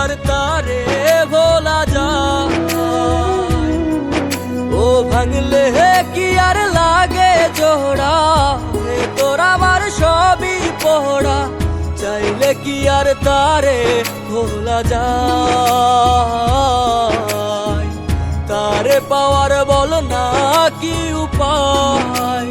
আর তারে ভোলা যায়। ও ভাঙলে কি আর লাগে জোড়া ভেতর আমার সবই পোড়া চাইলে কি আর তারে ভোলা যায়? তারে পাওয়ার বল না কি উপায়?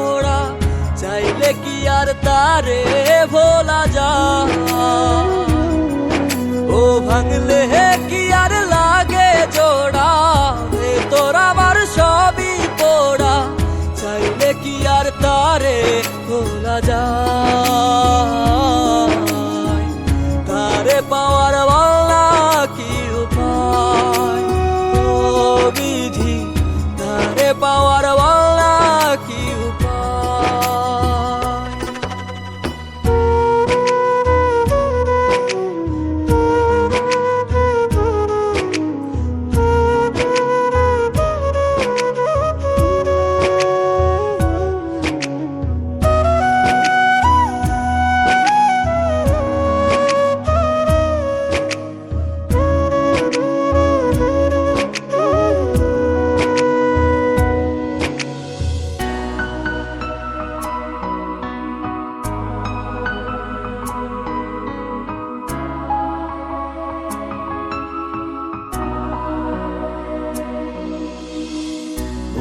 পোড়া চাইলে কি আর তারে ভোলা যা ও ভাঙলে কি আর লাগে জোড়া? হে তোর আমার সবই পোড়া, চাইলে কি আর তারে ভোলা যায়?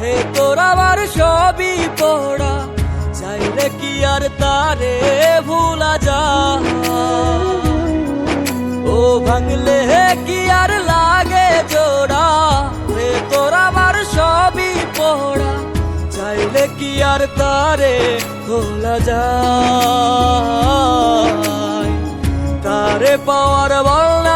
হে তোর আমার সবই পড়া। চাইলে কি আর তারে ভুলা যা ও ভাঙলে কি আর লাগে জোড়া। হে তোর আমার সবই পোড়া। চাইলে কি আর তারে ভোলা যায়। তারে পাওয়ার বলনা